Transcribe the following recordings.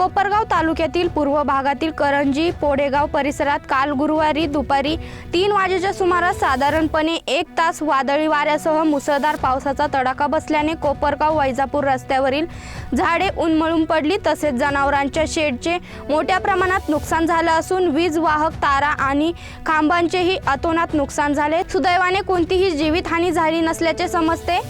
कोपरगाव तालुक्यातील पूर्व भागातील करंजी पोडेगाव परिसरात काल गुरुवारी दुपारी तीन वाजेच्या सुमारास साधारणपणे एक तास वादळी वाऱ्यासह मुसळधार पावसाचा तडाखा बसल्याने कोपरगाव वैजापूर रस्त्यावरील झाडे उन्मळून पडली. तसेच जनावरांच्या शेडचे मोठ्या प्रमाणात नुकसान झालं असून वीज वाहक तारा आणि खांबांचेही अतोनात नुकसान झाले. सुदैवाने कोणतीही जीवितहानी झाली नसल्याचे समजते.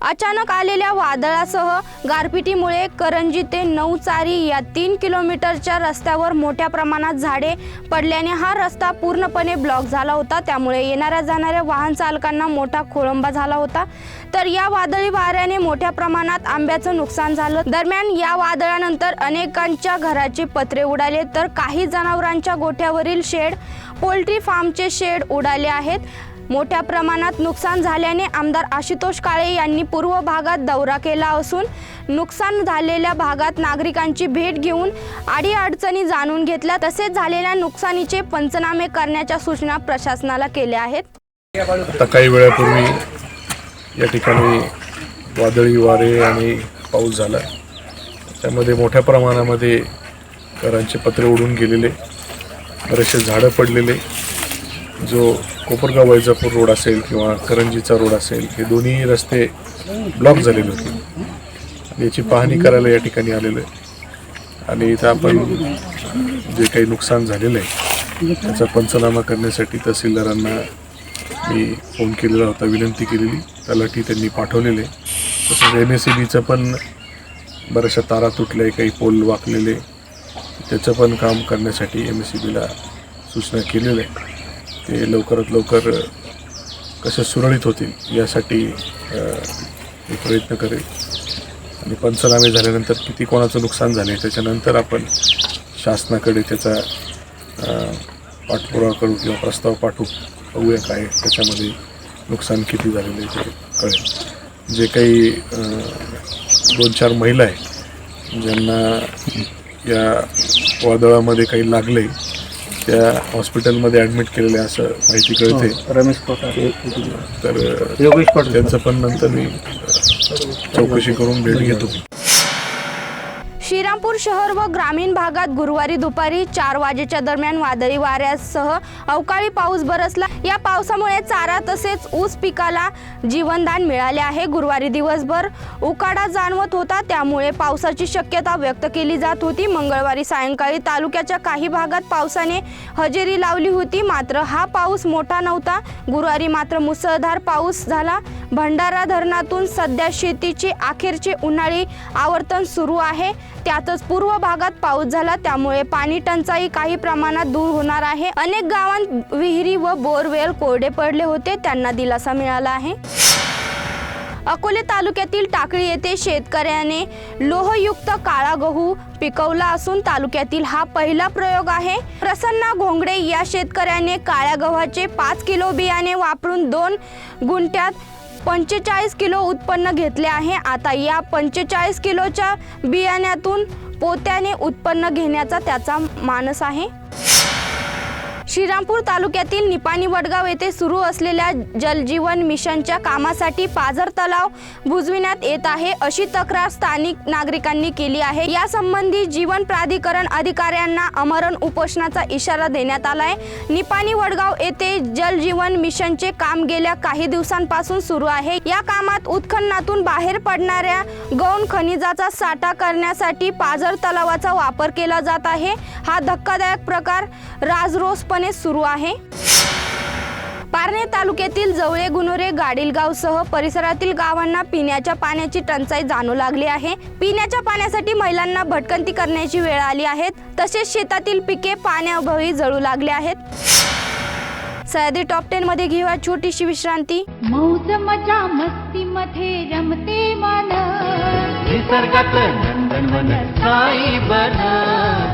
अचानक आलेल्या वादळासह गारपिटीमुळे करंजी ते नऊचारी या तीन किलोमीटरच्या रस्त्यावर मोठ्या प्रमाणात झाडे पडल्याने हा रस्ता पूर्णपणे ब्लॉक झाला होता. त्यामुळे येणाऱ्या जाणाऱ्या वाहन चालकांना मोठा खोळंबा झाला होता. तर या वादळी वाऱ्याने मोठ्या प्रमाणात आंब्याचं नुकसान झालं. दरम्यान या वादळानंतर अनेकांच्या घराचे पत्रे उडाले. तर काही जनावरांच्या गोठ्यावरील शेड पोल्ट्री फार्मचे शेड उडाले आहेत. मोठ्या प्रमाणात नुकसान झाल्याने आमदार आशुतोष काळे यांनी पूर्व भागात दौरा केला असून नुकसान झालेल्या भागात नागरिकांची भेट घेऊन अडीअडचणी जाणून घेतल्या. तसेच झालेल्या नुकसानीचे पंचनामे करण्याच्या सूचना प्रशासनाला केल्या आहेत. आता काही वेळापूर्वी या ठिकाणी वादळी वारे आणि पाऊस झाला. त्यामध्ये मोठ्या प्रमाणामध्ये घरांचे पत्रे उडून गेलेले बरेचसे झाडं पडलेले. जो कोपरगाव वैजापूर रोड असेल किंवा करंजीचा रोड असेल हे दोन्ही रस्ते ब्लॉक झालेले होते. याची पाहणी करायला या ठिकाणी आलेलो आहे. आणि इथं आपण जे काही नुकसान झालेलं आहे त्याचा पंचनामा करण्यासाठी तहसीलदारांना मी फोन केलेला होता विनंती केलेली. तलाठी त्यांनी पाठवलेले. तसंच एम एस सी बीचं पण बऱ्याचशा तारा तुटल्या काही पोल वाकलेले. त्याचं पण काम करण्यासाठी एम एस सी बीला सूचना केलेल्या आहे ते लवकरात लवकर कसं सुरळीत होतील यासाठी मी प्रयत्न करेल. आणि पंचनामे झाल्यानंतर किती कोणाचं नुकसान झाले त्याच्यानंतर आपण शासनाकडे त्याचा पाठपुरावा करू किंवा प्रस्ताव पाठवू बघूया काय त्याच्यामध्ये नुकसान किती झालेलं आहे ते कळेल. जे काही दोन चार महिला आहे ज्यांना या वादळामध्ये काही लागलं आहे त्या हॉस्पिटलमध्ये ॲडमिट केलेले असं माहिती कळते. रमेश पवार तर योगेश पाटील त्यांचं पण नंतर मी चौकशी करून भेट घेतो. श्रीरामपूर शहर व ग्रामीण भागात गुरुवारी दुपारी चार वाजेच्या दरम्यान वादळी वाऱ्यासह अवकाळी पाऊस बरसला या पावसामुळे चारा तसेच ऊस पिकाला जीवनदान मिळाले आहे. गुरुवारी दिवसभर उकाडा जाणवत होता. त्यामुळे पावसाची शक्यता व्यक्त केली जात होती. मंगळवारी सायंकाळी तालुक्याच्या काही भागात पावसाने हजेरी लावली होती. मात्र हा पाऊस मोठा नव्हता. गुरुवारी मात्र मुसळधार पाऊस झाला. भंडारा धरणातून सध्या शेतीचे अखेरचे उन्हाळी आवर्तन सुरू आहे. त्यातच पूर्व भागात पाऊस झाला. त्यामुळे पाणी टंचाई काही प्रमाणात दूर होणार आहे. अनेक गावांत विहिरी व बोरवेल कोरडे पडले होते. त्यांना दिलासा मिळाला आहे. अकोले तालुक्यातील टाकळी येथे शेतकऱ्याने लोहयुक्त काळा गहू पिकवला असून तालुक्यातील हा पहिला प्रयोग आहे. प्रसन्ना घोंगडे या शेतकऱ्याने काळ्या गव्हाचे पाच किलो बियाणे वापरून दोन गुंठ्यात पंचेचाळीस किलो उत्पन्न घेतले आहे. आता या पंचेचाळीस किलोच्या बियाण्यातून पोत्याने उत्पन्न घेण्याचा त्याचा मानस आहे. श्रीरामपूर तालुक्यातील निपाणी वडगाव येथे सुरू असलेल्या जलजीवन मिशनच्या कामासाठी पाझर तलाव बुजविण्यात येत आहे अशी तक्रार स्थानिक नागरिकांनी केली आहे. यासंबंधी जीवन प्राधिकरण अधिकाऱ्यांना अमरण उपोषणाचा इशारा देण्यात आला आहे निपाणी वडगाव येथे जलजीवन मिशनचे काम गेल्या काही दिवसांपासून सुरू आहे. या कामात उत्खननातून बाहेर पडणाऱ्या गौण खनिजाचा साठा करण्यासाठी पाझर तलावाचा वापर केला जात आहे. हा धक्कादायक प्रकार राजरोसपणे सुरू आहे. पारणे तालुक्यातील जवळे गुनोरे गाडीलगावसह परिसरातील गावांना पिण्याच्या पाण्याची टंचाई जाणू लागली आहे. पिण्याच्या पाण्यासाठी महिलांना भटकंती करण्याची वेळ आली आहे. तसेच शेतातील पिके पाण्याअभावी जळू लागले आहेत. सह्याद्री टॉप टेन मध्ये घेऊया छोटीशी विश्रांती. मौज मजा मस्ती मध्ये रमते मन निसर्गात नंदनवन साई बन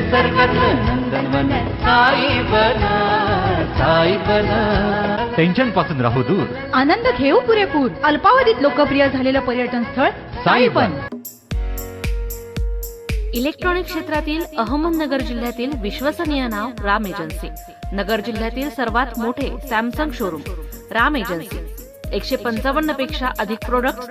निसर्गातलं नंदनवन साई बना साई बना टेन्शनपासून राहू दूर. आनंद घेऊ पुरेपूर. अल्पावधीत लोकप्रिय झालेलं पर्यटन स्थळ साईबन इलेक्ट्रॉनिक क्षेत्रातील अहमदनगर जिल्ह्यातील विश्वसनीय नाव राम एजन्सी. नगर जिल्ह्यातील सर्वात मोठे सॅमसंग शोरूम राम एजन्सी. एकशे पंचावन्नपेक्षा अधिक प्रोडक्ट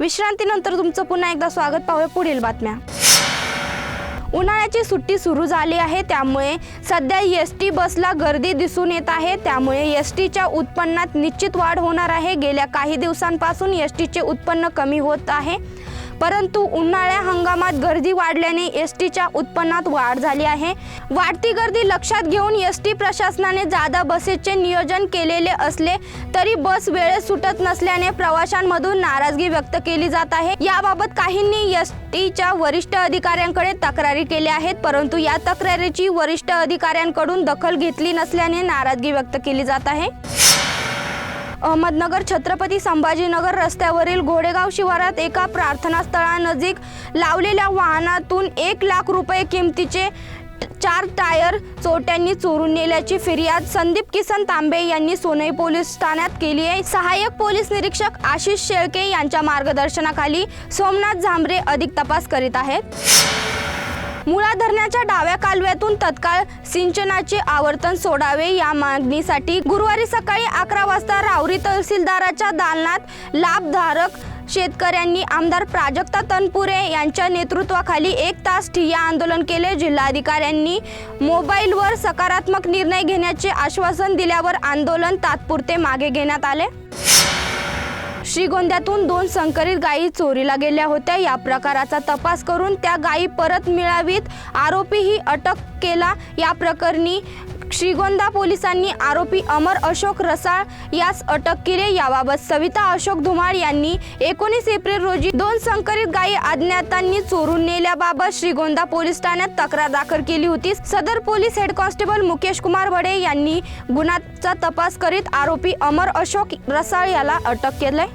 विश्रांतीनंतर तुमचं पुन्हा एकदा स्वागत पाहूया पुढील बातम्या. उन्हाळ्याची सुट्टी सुरू झाली आहे त्यामुळे सध्या एस टी बसला गर्दी दिसून येत आहे. त्यामुळे एस टीच्या उत्पन्नात निश्चित वाढ होणार आहे. गेल्या काही दिवसांपासून एस टीचे उत्पन्न कमी होत आहे. परंतु उन्हाळ्या हंगामात गर्दी वाढल्याने एस टीच्या उत्पन्नात वाढ झाली आहे. वाढती गर्दी लक्षात घेऊन एस टी प्रशासनाने जादा बसेसचे नियोजन केलेले असले तरी बस वेळेत सुटत नसल्याने प्रवाशांमधून नाराजगी व्यक्त केली जात आहे. याबाबत काहींनी एस टीच्या वरिष्ठ अधिकाऱ्यांकडे तक्रारी केल्या आहेत परंतु या तक्रारीची वरिष्ठ अधिकाऱ्यांकडून दखल घेतली नसल्याने नाराजगी व्यक्त केली जात आहे. अहमदनगर छत्रपती संभाजीनगर रस्त्यावरील घोडेगाव शिवारात एका प्रार्थनास्थळानजीक लावलेल्या वाहनातून एक लाख रुपये किमतीचे चार टायर चोरट्यांनी चोरून नेल्याची फिर्याद संदीप किसन तांबे यांनी सोनई पोलीस ठाण्यात केली आहे. सहाय्यक पोलीस निरीक्षक आशिष शेळके यांच्या मार्गदर्शनाखाली सोमनाथ झांबरे अधिक तपास करीत आहेत. मुळा धरणाच्या डाव्या कालव्यातून तत्काळ सिंचनाचे आवर्तन सोडावे या मागणीसाठी गुरुवारी सकाळी अकरा वाजता रावरी तहसीलदाराच्या दालनात लाभधारक शेतकऱ्यांनी आमदार प्राजक्ता तनपुरे यांच्या नेतृत्वाखाली एक तास ठिय्या आंदोलन केले. जिल्हाधिकाऱ्यांनी मोबाईलवर सकारात्मक निर्णय घेण्याचे आश्वासन दिल्यावर आंदोलन तात्पुरते मागे घेण्यात आले. श्रीगोंद्यातून दोन संकरित गायी चोरीला गेल्या होत्या. या प्रकाराचा तपास करून त्या गायी परत मिळावीत. आरोपीही अटक केला. या प्रकरणी श्रीगोंदा पोलिसांनी आरोपी अमर अशोक रसाळ यास अटक केली. याबाबत सविता अशोक धुमाळ यांनी एकोणीस एप्रिल रोजी दोन संकरित गायी अज्ञातांनी चोरून नेल्याबाबत श्रीगोंदा पोलीस ठाण्यात तक्रार दाखल केली होती. सदर police head constable Mukesh Kumar Wade यांनी गुन्ह्याचा तपास करीत आरोपी अमर अशोक रसाळ याला अटक केलंय.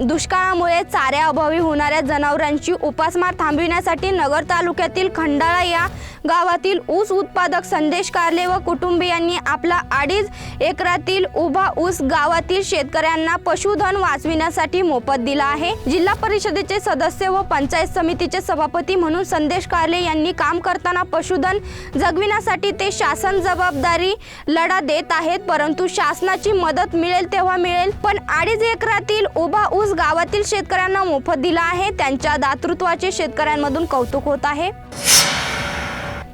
दुष्काळामुळे चाऱ्याअभावी होणाऱ्या जनावरांची उपासमार थांबविण्यासाठी नगर तालुक्यातील खंडाळा या गावातील ऊस उत्पादक संदेश कारले व कुटुंबियांनी आपला अडीच एकरातील उभा ऊस गावातील शेतकऱ्यांना पशुधन वाचविण्यासाठी मोफत दिला आहे. जिल्हा परिषदेचे सदस्य व पंचायत समितीचे सभापती म्हणून संदेश कारले यांनी काम करताना पशुधन जगविण्यासाठी ते शासन जबाबदारी लढा देत आहेत परंतु शासनाची मदत मिळेल तेव्हा मिळेल. पण अडीच एकरातील उभा ऊस गावातील शेतकऱ्यांना मोफत दिला आहे. त्यांच्या दातृत्वाचे शेतकऱ्यांमधून कौतुक होत आहे.